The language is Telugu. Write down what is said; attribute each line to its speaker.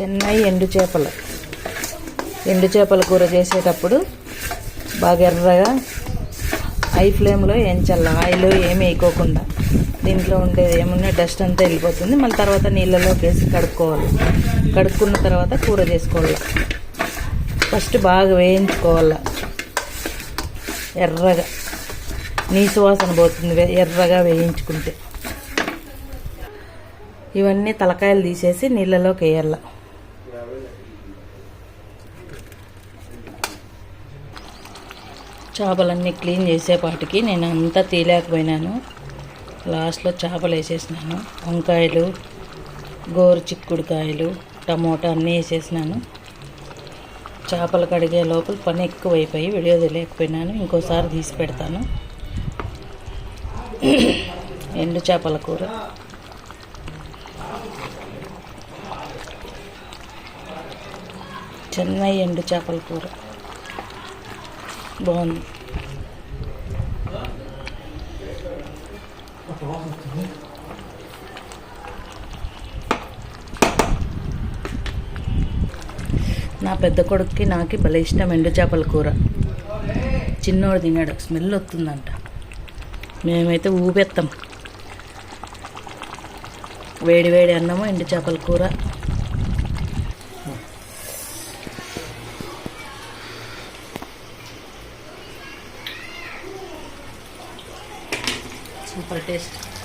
Speaker 1: చెన్నై ఎండు చేపలు. ఎండు చేపల కూర చేసేటప్పుడు బాగా ఎర్రగా హై ఫ్లేమ్లో వేయించాలి ఆయిల్ ఏమి వేయకోకుండా దీంట్లో ఉండేది ఏమున్నా డస్ట్ అంతా వెళ్ళిపోతుంది. మళ్ళీ తర్వాత నీళ్ళలోకి వేసి కడుక్కోవాలి. కడుక్కున్న తర్వాత కూర చేసుకోవాలి. ఫస్ట్ బాగా వేయించుకోవాలి. ఎర్రగా నీసు వాసన పోతుంది ఎర్రగా వేయించుకుంటే. ఇవన్నీ తలకాయలు తీసేసి నీళ్ళలోకి వేయాలి. చేపలన్నీ క్లీన్ చేసేపాటికి నేను అంతా తీయలేకపోయినాను. లాస్ట్లో చేపలు వేసేసినాను. వంకాయలు గోరు చిక్కుడుకాయలు టమోటా అన్నీ వేసేసినాను. చేపలు కడిగే లోపల పని ఎక్కువైపోయి వీడియో తెలియకపోయినాను ఇంకోసారి తీసి పెడతాను. ఎండు చేపల కూర. చెన్నై ఎండు చేపల కూర. బాగుంది. నా పెద్ద కొడుక్కి నాకు భలే ఇష్టం ఎండు చేపల కూర. చిన్నోడు తిన్నాడు. స్మెల్ వస్తుందంట. మేమైతే ఊపెత్తాం. వేడి వేడి అన్నము ఎండు చేపల కూర. Super test